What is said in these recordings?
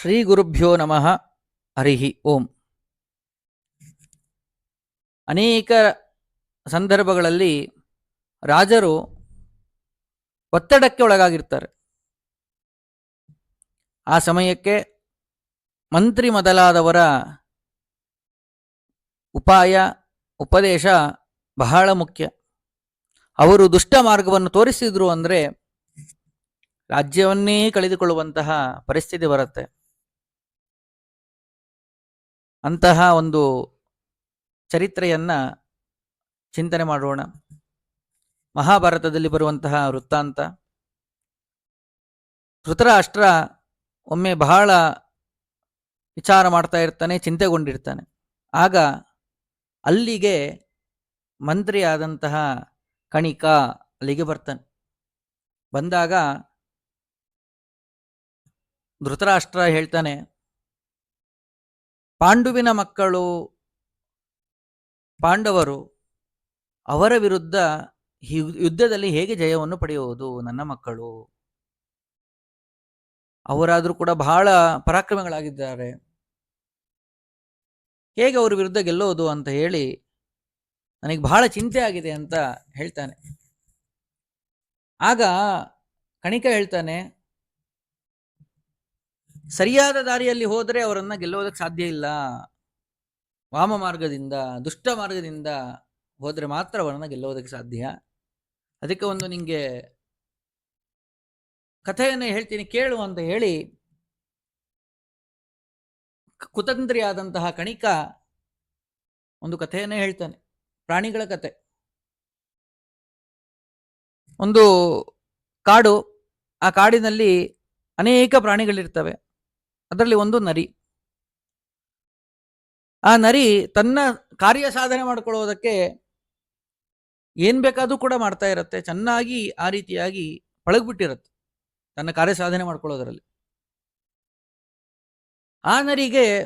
ಶ್ರೀ ಗುರುಭ್ಯೋ ನಮಃ. ಹರಿಹಿ ಓಂ. ಅನೇಕ ಸಂದರ್ಭಗಳಲ್ಲಿ ರಾಜರು ಒತ್ತಡಕ್ಕೆ ಒಳಗಾಗಿರ್ತಾರೆ. ಆ ಸಮಯಕ್ಕೆ ಮಂತ್ರಿ ಮೊದಲಾದವರ ಉಪಾಯ, ಉಪದೇಶ ಬಹಳ ಮುಖ್ಯ. ಅವರು ದುಷ್ಟ ಮಾರ್ಗವನ್ನು ತೋರಿಸಿದ್ರು ಅಂದರೆ ರಾಜ್ಯವನ್ನೇ ಕಳೆದುಕೊಳ್ಳುವಂತಹ ಪರಿಸ್ಥಿತಿ ಬರುತ್ತೆ. ಅಂತಹ ಒಂದು ಚರಿತ್ರೆಯನ್ನು ಚಿಂತನೆ ಮಾಡೋಣ. ಮಹಾಭಾರತದಲ್ಲಿ ಬರುವಂತಹ ವೃತ್ತಾಂತ. ಧೃತರಾಷ್ಟ್ರ ಒಮ್ಮೆ ಬಹಳ ವಿಚಾರ ಮಾಡ್ತಾ ಇರ್ತಾನೆ, ಚಿಂತೆಗೊಂಡಿರ್ತಾನೆ. ಆಗ ಅಲ್ಲಿಗೆ ಮಂತ್ರಿಯಾದಂತಹ ಕಣಿಕ ಅಲ್ಲಿಗೆ ಬರ್ತಾನೆ. ಬಂದಾಗ ಧೃತರಾಷ್ಟ್ರ ಹೇಳ್ತಾನೆ ಪಾಂಡುವಿನ ಮಕ್ಕಳು, ಪಾಂಡವರು ಅವರ ವಿರುದ್ಧ ಯುದ್ಧದಲ್ಲಿ ಹೇಗೆ ಜಯವನ್ನು ಪಡೆಯುವುದು ನನ್ನ ಮಕ್ಕಳು? ಅವರಾದರೂ ಕೂಡ ಬಹಳ ಪರಾಕ್ರಮಿಗಳಾಗಿದ್ದಾರೆ. ಹೇಗೆ ಅವರ ವಿರುದ್ಧ ಗೆಲ್ಲೋದು ಅಂತ ಹೇಳಿ ನನಗೆ ಬಹಳ ಚಿಂತೆ ಆಗಿದೆ ಅಂತ ಹೇಳ್ತಾನೆ. ಆಗ ಕಣಿಕ ಹೇಳ್ತಾನೆ ಸರಿಯಾದ ದಾರಿಯಲ್ಲಿ ಹೋದರೆ ಅವರನ್ನು ಗೆಲ್ಲುವುದಕ್ಕೆ ಸಾಧ್ಯ ಇಲ್ಲ. ವಾಮ ಮಾರ್ಗದಿಂದ, ದುಷ್ಟ ಮಾರ್ಗದಿಂದ ಹೋದರೆ ಮಾತ್ರ ಅವರನ್ನು ಗೆಲ್ಲುವುದಕ್ಕೆ ಸಾಧ್ಯ. ಅದಕ್ಕೆ ಒಂದು ನಿಮಗೆ ಕಥೆಯನ್ನು ಹೇಳ್ತೀನಿ, ಕೇಳು ಅಂತ ಹೇಳಿ. ಕುತಂತ್ರಿಯಾದಂತಹ ಕಣಿಕ ಒಂದು ಕಥೆಯನ್ನೇ ಹೇಳ್ತಾನೆ. ಪ್ರಾಣಿಗಳ ಕತೆ. ಒಂದು ಕಾಡು, ಆ ಕಾಡಿನಲ್ಲಿ ಅನೇಕ ಪ್ರಾಣಿಗಳಿರ್ತವೆ. ಅದರಲ್ಲಿ ಒಂದು ನರಿ. ಆ ನರಿ ತನ್ನ ಕಾರ್ಯ ಸಾಧನೆ ಮಾಡ್ಕೊಳ್ಳೋದಕ್ಕೆ ಏನ್ ಬೇಕಾದ್ರೂ ಕೂಡ ಮಾಡ್ತಾ ಇರತ್ತೆ. ಚೆನ್ನಾಗಿ ಆ ರೀತಿಯಾಗಿ ಪಳಗ್ಬಿಟ್ಟಿರತ್ತೆ ತನ್ನ ಕಾರ್ಯ ಸಾಧನೆ ಮಾಡ್ಕೊಳ್ಳೋದ್ರಲ್ಲಿ. ಆ ನರಿಗೆ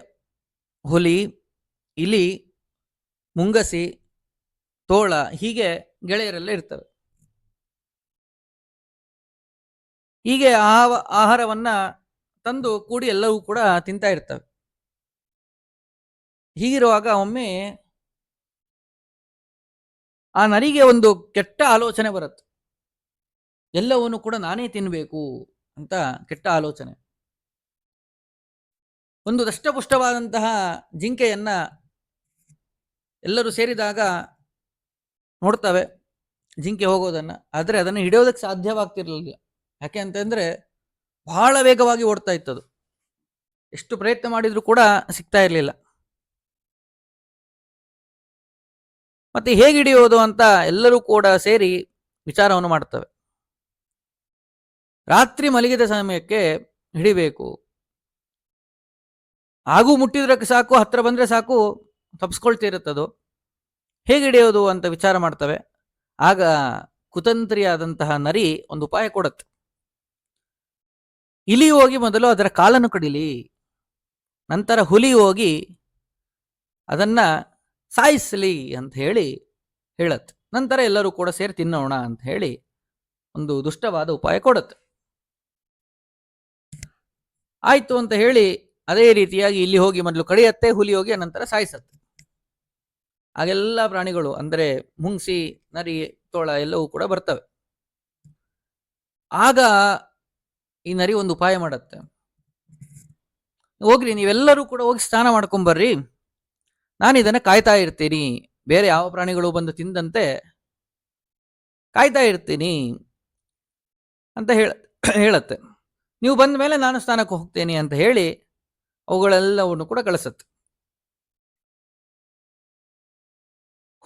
ಹುಲಿ, ಇಲಿ, ಮುಂಗಸಿ, ತೋಳ ಹೀಗೆ ಗೆಳೆಯರೆಲ್ಲ ಇರ್ತವೆ ಹೀಗೆ ಆಹ- ಆಹಾರವನ್ನ ತಂದು ಕೂಡಿ ಎಲ್ಲವೂ ಕೂಡ ತಿಂತಾ ಇರ್ತವೆ. ಹೀಗಿರುವಾಗ ಒಮ್ಮೆ ಆ ನರಿಗೆ ಒಂದು ಕೆಟ್ಟ ಆಲೋಚನೆ ಬರುತ್ತೆ. ಎಲ್ಲವನ್ನು ಕೂಡ ನಾನೇ ತಿನ್ನಬೇಕು ಅಂತ ಕೆಟ್ಟ ಆಲೋಚನೆ. ಒಂದು ದಷ್ಟಪುಷ್ಟವಾದಂತಹ ಜಿಂಕೆಯನ್ನ ಎಲ್ಲರೂ ಸೇರಿದಾಗ ನೋಡ್ತವೆ, ಜಿಂಕೆ ಹೋಗೋದನ್ನ. ಆದರೆ ಅದನ್ನು ಹಿಡಿಯೋದಕ್ಕೆ ಸಾಧ್ಯವಾಗ್ತಿರ್ಲಿಲ್ಲ. ಯಾಕೆ ಅಂತಂದ್ರೆ ಬಹಳ ವೇಗವಾಗಿ ಓಡ್ತಾ ಇತ್ತದು. ಎಷ್ಟು ಪ್ರಯತ್ನ ಮಾಡಿದ್ರು ಕೂಡ ಸಿಗ್ತಾ ಇರಲಿಲ್ಲ. ಮತ್ತೆ ಹೇಗೆ ಹಿಡಿಯೋದು ಅಂತ ಎಲ್ಲರೂ ಕೂಡ ಸೇರಿ ವಿಚಾರವನ್ನು ಮಾಡ್ತವೆ. ರಾತ್ರಿ ಮಲಗಿದ ಸಮಯಕ್ಕೆ ಹಿಡಿಬೇಕು. ಹಾಗೂ ಮುಟ್ಟಿದ್ರಕ್ಕೆ ಸಾಕು, ಹತ್ರ ಬಂದ್ರೆ ಸಾಕು ತಪ್ಪಿಸ್ಕೊಳ್ತಿರುತ್ತದು ಹೇಗೆ ಹಿಡಿಯೋದು ಅಂತ ವಿಚಾರ ಮಾಡ್ತವೆ. ಆಗ ಕುತಂತ್ರಿಯಾದಂತಹ ನರಿ ಒಂದು ಉಪಾಯ ಕೊಡುತ್ತೆ. ಇಲಿ ಹೋಗಿ ಮೊದಲು ಅದರ ಕಾಲನ್ನು ಕಡಿಲಿ, ನಂತರ ಹುಲಿ ಹೋಗಿ ಅದನ್ನ ಸಾಯಿಸಲಿ ಅಂತ ಹೇಳಿ ಹೇಳತ್ತೆ ನಂತರ ಎಲ್ಲರೂ ಕೂಡ ಸೇರಿ ತಿನ್ನೋಣ ಅಂತ ಹೇಳಿ ಒಂದು ದುಷ್ಟವಾದ ಉಪಾಯ ಕೊಡುತ್ತೆ ಆಯ್ತು ಅಂತ ಹೇಳಿ ಅದೇ ರೀತಿಯಾಗಿ ಇಲ್ಲಿ ಹೋಗಿ ಮೊದಲು ಕಡಿಯತ್ತೆ, ಹುಲಿ ಹೋಗಿ ನಂತರ ಸಾಯಿಸತ್ತೆ. ಆಗೆಲ್ಲ ಪ್ರಾಣಿಗಳು ಅಂದರೆ ಮುಂಗ್ಸಿ, ನರಿ, ತೋಳ ಎಲ್ಲವೂ ಕೂಡ ಬರ್ತವೆ. ಆಗ ಈ ನರಿ ಒಂದು ಉಪಾಯ ಮಾಡತ್ತೆ. ಹೋಗ್ರಿ, ನೀವೆಲ್ಲರೂ ಕೂಡ ಹೋಗಿ ಸ್ನಾನ ಮಾಡ್ಕೊಂಬರ್ರಿ. ನಾನು ಇದನ್ನ ಕಾಯ್ತಾ ಇರ್ತೀನಿ. ಬೇರೆ ಯಾವ ಪ್ರಾಣಿಗಳು ಬಂದು ತಿಂದಂತೆ ಕಾಯ್ತಾ ಇರ್ತೀನಿ ಅಂತ ಹೇಳ, ಹೇಳತ್ತೆ. ನೀವು ಬಂದ ಮೇಲೆ ನಾನು ಸ್ನಾನಕ್ಕೆ ಹೋಗ್ತೇನೆ ಅಂತ ಹೇಳಿ ಅವುಗಳೆಲ್ಲವನ್ನು ಕೂಡ ಕಳಿಸತ್ತೆ.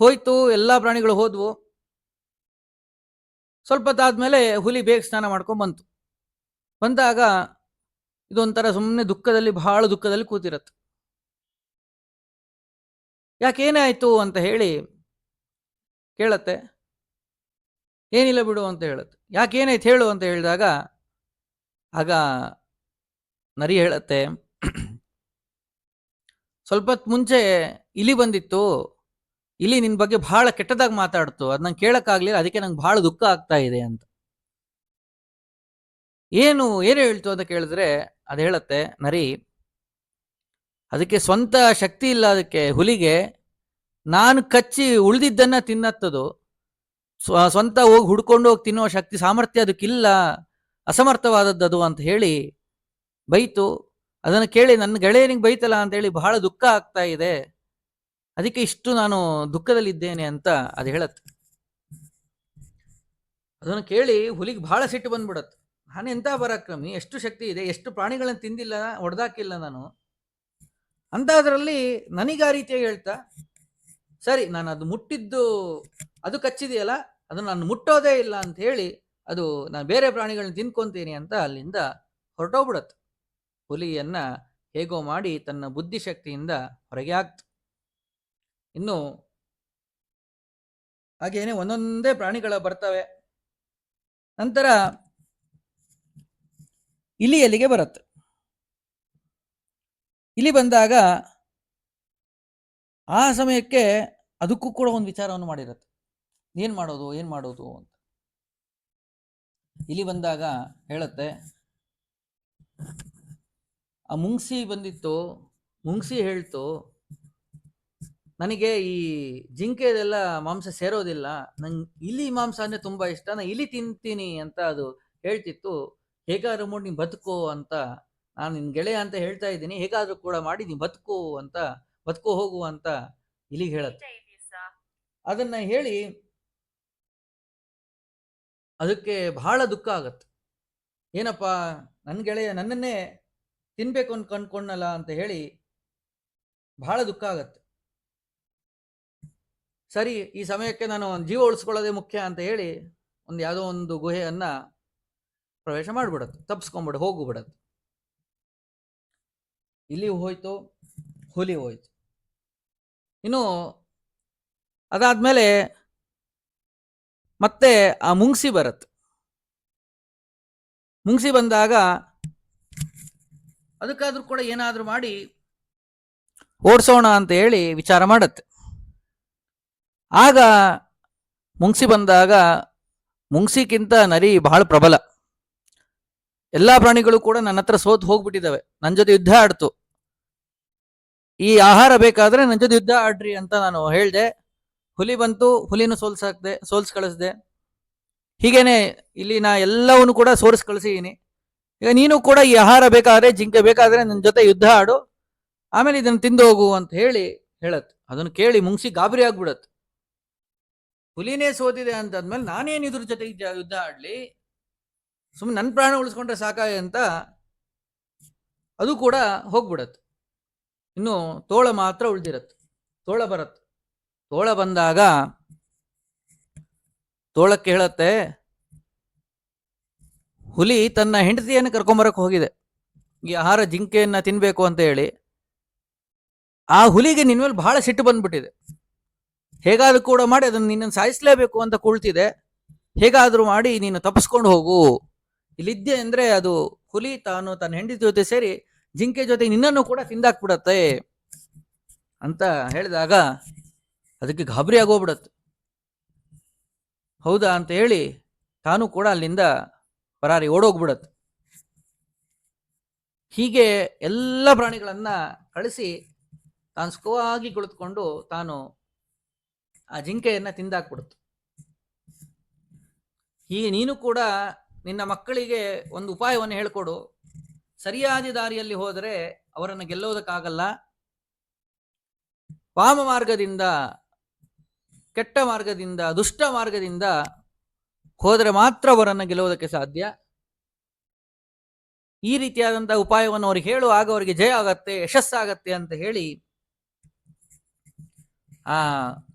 ಹೋಯ್ತು, ಎಲ್ಲಾ ಪ್ರಾಣಿಗಳು ಹೋದ್ವು. ಸ್ವಲ್ಪ ಹೊತ್ತಾದ್ಮೇಲೆ ಹುಲಿ ಬೇಗ ಸ್ನಾನ ಮಾಡ್ಕೊಂಡ್ ಬಂತು ಬಂದಾಗ ಇದೊಂಥರ ಸುಮ್ಮನೆ ದುಃಖದಲ್ಲಿ, ಬಹಳ ದುಃಖದಲ್ಲಿ ಕೂತಿರತ್ತೆ. ಯಾಕೇನೇ ಆಯ್ತು ಅಂತ ಹೇಳಿ ಕೇಳತ್ತೆ. ಏನಿಲ್ಲ ಬಿಡು ಅಂತ ಹೇಳುತ್ತೆ. ಯಾಕೇನಾಯ್ತು ಹೇಳು ಅಂತ ಹೇಳಿದಾಗ, ಆಗ ನರಿ ಹೇಳತ್ತೆ ಸ್ವಲ್ಪ ಮುಂಚೆ ಇಲಿ ಬಂದಿತ್ತು. ಇಲಿ ನಿನ್ ಬಗ್ಗೆ ಬಹಳ ಕೆಟ್ಟದಾಗಿ ಮಾತಾಡ್ತು. ಅದು ನಂಗೆ ಕೇಳಕ್ಕಾಗ್ಲಿಲ್ಲ, ಅದಕ್ಕೆ ನಂಗೆ ಬಹಳ ದುಃಖ ಆಗ್ತಾ ಇದೆ ಅಂತ. ಏನು ಏನು ಹೇಳ್ತು ಅಂತ ಕೇಳಿದ್ರೆ ಅದು ಹೇಳತ್ತೆ, ನರಿ, ಅದಕ್ಕೆ ಸ್ವಂತ ಶಕ್ತಿ ಇಲ್ಲ ಅದಕ್ಕೆ ಹುಲಿಗೆ ನಾನು ಕಚ್ಚಿ ಉಳಿದಿದ್ದನ್ನ ತಿನ್ನತ್ತದು. ಸ್ವ, ಸ್ವಂತ ಹೋಗಿ ಹುಡ್ಕೊಂಡು ಹೋಗಿ ತಿನ್ನುವ ಶಕ್ತಿ ಸಾಮರ್ಥ್ಯ ಅದಕ್ಕಿಲ್ಲ ಅಸಮರ್ಥವಾದದ್ದು ಅಂತ ಹೇಳಿ ಬೈತು. ಅದನ್ನು ಕೇಳಿ, ನನ್ನ ಗೆಳೆಯನಿಗೆ ಬೈತಲ್ಲ ಅಂತ ಹೇಳಿ ಬಹಳ ದುಃಖ ಆಗ್ತಾ ಇದೆ. ಅದಕ್ಕೆ ಇಷ್ಟು ನಾನು ದುಃಖದಲ್ಲಿದ್ದೇನೆ ಅಂತ ಅದು ಹೇಳತ್ತೆ. ಅದನ್ನು ಕೇಳಿ ಹುಲಿಗೆ ಬಹಳ ಸಿಟ್ಟು ಬಂದ್ಬಿಡತ್ತೆ. ನಾನು ಎಂಥ ಪರಾಕ್ರಮಿ? ಎಷ್ಟು ಶಕ್ತಿ ಇದೆ? ಎಷ್ಟು ಪ್ರಾಣಿಗಳನ್ನು ತಿಂದಿಲ್ಲ? ಹೊಡೆದಾಕಿಲ್ಲ ನಾನು. ಅಂಥದ್ರಲ್ಲಿ ನನಗೆ ಆ ರೀತಿಯಾಗಿ ಹೇಳ್ತಾ, ಸರಿ, ನಾನು ಅದು ಮುಟ್ಟಿದ್ದು, ಅದು ಕಚ್ಚಿದೆಯಲ್ಲ, ಅದು ನಾನು ಮುಟ್ಟೋದೇ ಇಲ್ಲ ಅಂತ ಹೇಳಿ, ಅದು ನಾನು ಬೇರೆ ಪ್ರಾಣಿಗಳನ್ನ ತಿನ್ಕೊಂತೀನಿ ಅಂತ ಅಲ್ಲಿಂದ ಹೊರಟೋಗ್ಬಿಡತ್ತೆ. ಹುಲಿಯನ್ನ ಹೇಗೋ ಮಾಡಿ ತನ್ನ ಬುದ್ಧಿಶಕ್ತಿಯಿಂದ ಹೊರಗೆ ಆಗ್ತು ಇನ್ನು ಹಾಗೇನೆ ಒಂದೊಂದೇ ಪ್ರಾಣಿಗಳ ಬರ್ತವೆ. ನಂತರ ಇಲಿ ಎಲ್ಲಿಗೆ ಬರುತ್ತೆ? ಇಲಿ ಬಂದಾಗ ಆ ಸಮಯಕ್ಕೆ ಅದಕ್ಕೂ ಕೂಡ ಒಂದು ವಿಚಾರವನ್ನು ಮಾಡಿರುತ್ತೆ. ಏನ್ ಮಾಡೋದು ಏನ್ ಮಾಡೋದು ಅಂತ. ಇಲಿ ಬಂದಾಗ ಹೇಳುತ್ತೆ, ಆ ಮುಂಗ್ಸಿ ಬಂದಿತ್ತು, ಮುಂಗ್ಸಿ ಹೇಳ್ತು, ನನಗೆ ಈ ಜಿಂಕೆದೆಲ್ಲ ಮಾಂಸ ಸೇರೋದಿಲ್ಲ, ನಂಗೆ ಇಲಿ ಮಾಂಸ ಅಂದ್ರೆ ತುಂಬಾ ಇಷ್ಟ ನಾನು ಇಲಿ ತಿಂತೀನಿ ಅಂತ ಅದು ಹೇಳ್ತಿತ್ತು. ಹೇಗಾದ್ರೂ ಮಾಡಿ ನೀನ್ ಬದುಕು ಅಂತ ನಾನು ನಿನ್ ಗೆಳೆಯ ಅಂತ ಹೇಳ್ತಾ ಇದ್ದೀನಿ. ಹೇಗಾದ್ರೂ ಕೂಡ ಮಾಡಿ ನೀನ್ ಬದುಕು ಅಂತ ಬದುಕೋ ಹೋಗು ಅಂತ ಇಲ್ಲಿಗೆ ಹೇಳತ್ತೆ ಅದನ್ನ ಹೇಳಿ ಅದಕ್ಕೆ ಬಹಳ ದುಃಖ ಆಗತ್ತೆ. ಏನಪ್ಪ ನನ್ನ ಗೆಳೆಯ ನನ್ನನ್ನೇ ತಿನ್ಬೇಕು ಅಂತ ಕಂಡ್ಕೊಂಡಲ್ಲ ಅಂತ ಹೇಳಿ ಬಹಳ ದುಃಖ ಆಗತ್ತೆ. ಸರಿ ಈ ಸಮಯಕ್ಕೆ ನಾನು ಜೀವ ಉಳಿಸ್ಕೊಳ್ಳೋದೇ ಮುಖ್ಯ ಅಂತ ಹೇಳಿ ಒಂದು ಯಾವುದೋ ಒಂದು ಗುಹೆಯನ್ನ ಪ್ರವೇಶ ಮಾಡಿಬಿಡತ್ತೆ ತಪ್ಪಿಸ್ಕೊಂಬಿಡ ಹೋಗ್ಬಿಡತ್ತೆ ಇಲ್ಲಿ ಹೋಯ್ತು, ಹುಲಿ ಹೋಯ್ತು. ಇನ್ನು ಅದಾದ್ಮೇಲೆ ಮತ್ತೆ ಆ ಮುಂಗ್ಸಿ ಬರುತ್ತೆ. ಮುಂಗ್ಸಿ ಬಂದಾಗ ಅದಕ್ಕಾದ್ರೂ ಕೂಡ ಏನಾದ್ರೂ ಮಾಡಿ ಓಡಿಸೋಣ ಅಂತ ಹೇಳಿ ವಿಚಾರ ಮಾಡತ್ತೆ. ಆಗ ಮುಂಗ್ಸಿ ಬಂದಾಗ ಮುಂಗ್ಸಿಕ್ಕಿಂತ ನರಿ ಬಹಳ ಪ್ರಬಲ. ಎಲ್ಲಾ ಪ್ರಾಣಿಗಳು ಕೂಡ ನನ್ನ ಹತ್ರ ಸೋತ್ ಹೋಗ್ಬಿಟ್ಟಿದ್ದಾವೆ. ನನ್ನ ಜೊತೆ ಯುದ್ಧ ಆಡ್ತು. ಈ ಆಹಾರ ಬೇಕಾದ್ರೆ ನನ್ನ ಜೊತೆ ಯುದ್ಧ ಆಡ್ರಿ ಅಂತ ನಾನು ಹೇಳ್ದೆ. ಹುಲಿ ಬಂತು, ಹುಲಿನ ಸೋಲ್ಸಾಕ್ದೆ, ಸೋಲ್ಸ್ ಕಳಿಸ್ದೆ. ಹೀಗೇನೆ ಇಲ್ಲಿ ನಾ ಎಲ್ಲವನ್ನು ಕೂಡ ಸೋರಿಸ್ ಕಳಿಸಿದೀನಿ. ಈಗ ನೀನು ಕೂಡ ಈ ಆಹಾರ ಬೇಕಾದ್ರೆ, ಜಿಂಕೆ ಬೇಕಾದ್ರೆ ನನ್ನ ಜೊತೆ ಯುದ್ಧ ಆಡು. ಆಮೇಲೆ ಇದನ್ನು ತಿಂದು ಹೋಗು ಅಂತ ಹೇಳಿ ಹೇಳತ್. ಅದನ್ನು ಕೇಳಿ ಮುಂಗ್ಸಿ ಗಾಬರಿ ಆಗ್ಬಿಡತ್. ಹುಲಿನೇ ಸೋತಿದೆ ಅಂತಂದ್ಮೇಲೆ ನಾನೇನ್ ಇದ್ರ ಜೊತೆ ಯುದ್ಧ ಆಡ್ಲಿ? ಸುಮ್ಮನೆ ನನ್ನ ಪ್ರಾಣ ಉಳಿಸ್ಕೊಂಡ್ರೆ ಸಾಕಾಯ ಅಂತ ಅದು ಕೂಡ ಹೋಗ್ಬಿಡತ್ತೆ. ಇನ್ನು ತೋಳ ಮಾತ್ರ ಉಳಿದಿರತ್ತೆ. ತೋಳ ಬರತ್ತೆ. ತೋಳ ಬಂದಾಗ ತೋಳಕ್ಕೆ ಹೇಳತ್ತೆ ಹುಲಿ ತನ್ನ ಹೆಂಡತಿಯನ್ನು ಕರ್ಕೊಂಬರಕ್ಕೆ ಹೋಗಿದೆ. ಈ ಆಹಾರ ಜಿಂಕೆಯನ್ನ ತಿನ್ಬೇಕು ಅಂತ ಹೇಳಿ ಆ ಹುಲಿಗೆ ನಿನ್ನ ಮೇಲೆ ಬಹಳ ಸಿಟ್ಟು ಬಂದ್ಬಿಟ್ಟಿದೆ. ಹೇಗಾದ್ರೂ ಕೂಡ ಮಾಡಿ ಅದನ್ನು ನಿನ್ನನ್ನು ಸಾಯಿಸಲೇಬೇಕು ಅಂತ ಕುಳ್ತಿದೆ. ಹೇಗಾದರೂ ಮಾಡಿ ನೀನು ತಪ್ಪಿಸ್ಕೊಂಡು ಹೋಗು. ಇಲ್ಲಿದ್ದೆ ಅಂದ್ರೆ ಅದು ಹುಲಿ ತಾನು ತನ್ನ ಹೆಂಡತಿ ಜೊತೆ ಸೇರಿ ಜಿಂಕೆ ಜೊತೆ ನಿನ್ನನ್ನು ಕೂಡ ತಿಂದಾಕ್ಬಿಡತ್ತೆ ಅಂತ ಹೇಳಿದಾಗ ಅದಕ್ಕೆ ಗಾಬರಿ ಆಗೋಗ್ಬಿಡತ್ತೆ. ಹೌದಾ ಅಂತ ಹೇಳಿ ತಾನು ಕೂಡ ಅಲ್ಲಿಂದ ಪರಾರಿ ಓಡೋಗ್ಬಿಡತ್ತೆ. ಹೀಗೆ ಎಲ್ಲ ಪ್ರಾಣಿಗಳನ್ನ ಕಳಿಸಿ ತಾನು ಸುಖವಾಗಿ ಕುಳಿತುಕೊಂಡು ತಾನು ಆ ಜಿಂಕೆಯನ್ನ ತಿಂದಾಕ್ಬಿಡುತ್ತೆ. ಹೀಗೆ ನೀನು ಕೂಡ ನಿನ್ನ ಮಕ್ಕಳಿಗೆ ಒಂದು ಉಪಾಯವನ್ನು ಹೇಳ್ಕೊಡು. ಸರಿಯಾದ ದಾರಿಯಲ್ಲಿ ಹೋದರೆ ಅವರನ್ನು ಗೆಲ್ಲೋದಕ್ಕಾಗಲ್ಲ ವಾಮ ಮಾರ್ಗದಿಂದ, ಕೆಟ್ಟ ಮಾರ್ಗದಿಂದ, ದುಷ್ಟ ಮಾರ್ಗದಿಂದ ಹೋದರೆ ಮಾತ್ರ ಅವರನ್ನು ಗೆಲ್ಲುವುದಕ್ಕೆ ಸಾಧ್ಯ. ಈ ರೀತಿಯಾದಂತಹ ಉಪಾಯವನ್ನು ಅವ್ರಿಗೆ ಹೇಳು, ಆಗ ಅವರಿಗೆ ಜಯ ಆಗತ್ತೆ, ಯಶಸ್ಸಾಗತ್ತೆ ಅಂತ ಹೇಳಿ ಆ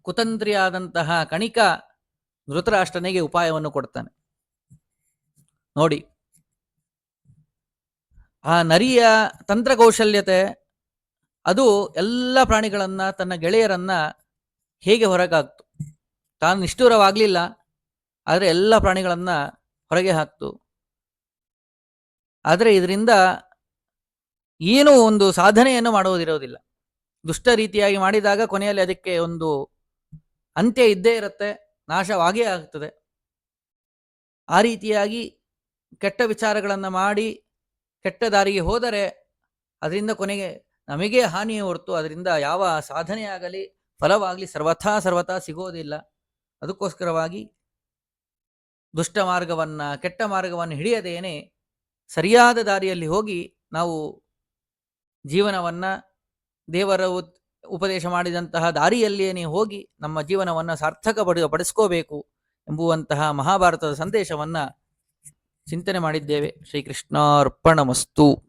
ಕುತಂತ್ರಿಯಾದಂತಹ ಕಣಿಕ ಧೃತರಾಷ್ಟ್ರನಿಗೆ ಉಪಾಯವನ್ನು ಕೊಡ್ತಾನೆ. ನೋಡಿ. ಆ ನರಿಯ ತಂತ್ರಕೌಶಲ್ಯತೆ, ಅದು ಎಲ್ಲ ಪ್ರಾಣಿಗಳನ್ನ, ತನ್ನ ಗೆಳೆಯರನ್ನ ಹೇಗೆ ಹೊರಗಾಕ್ತು? ತಾನು ನಿಷ್ಠೂರವಾಗಲಿಲ್ಲ, ಆದರೆ ಎಲ್ಲ ಪ್ರಾಣಿಗಳನ್ನ ಹೊರಗೆ ಹಾಕ್ತು. ಆದರೆ ಇದರಿಂದ ಏನೂ ಒಂದು ಸಾಧನೆಯನ್ನು ಮಾಡುವುದಿರೋದಿಲ್ಲ ದುಷ್ಟ ರೀತಿಯಾಗಿ ಮಾಡಿದಾಗ ಕೊನೆಯಲ್ಲಿ ಅದಕ್ಕೆ ಒಂದು ಅಂತ್ಯ ಇದ್ದೇ ಇರುತ್ತೆ, ನಾಶವಾಗೇ ಆಗ್ತದೆ. ಆ ರೀತಿಯಾಗಿ ಕೆಟ್ಟ ವಿಚಾರಗಳನ್ನು ಮಾಡಿ ಕೆಟ್ಟ ದಾರಿಗೆ ಹೋದರೆ ಅದರಿಂದ ಕೊನೆಗೆ ನಮಗೆ ಹಾನಿಯೇ ಹೊರತು, ಅದರಿಂದ ಯಾವ ಸಾಧನೆಯಾಗಲಿ, ಫಲವಾಗಲಿ, ಸರ್ವಥಾ ಸರ್ವಥಾ ಸಿಗೋದಿಲ್ಲ. ಅದಕ್ಕೋಸ್ಕರವಾಗಿ ದುಷ್ಟ ಮಾರ್ಗವನ್ನು, ಕೆಟ್ಟ ಮಾರ್ಗವನ್ನು ಹಿಡಿಯದೇನೆ ಸರಿಯಾದ ದಾರಿಯಲ್ಲಿ ಹೋಗಿ ನಾವು ಜೀವನವನ್ನು ದೇವರ ಉಪದೇಶ ಮಾಡಿದಂತಹ ದಾರಿಯಲ್ಲಿಯೇ ಹೋಗಿ ನಮ್ಮ ಜೀವನವನ್ನು ಸಾರ್ಥಕ ಪಡಿ ಪಡಿಸ್ಕೋಬೇಕು ಎಂಬುವಂತಹ ಮಹಾಭಾರತದ ಸಂದೇಶವನ್ನು ಚಿಂತನೆ ಮಾಡಿದ್ದೇವೆ. ಶ್ರೀಕೃಷ್ಣಾರ್ಪಣಮಸ್ತು.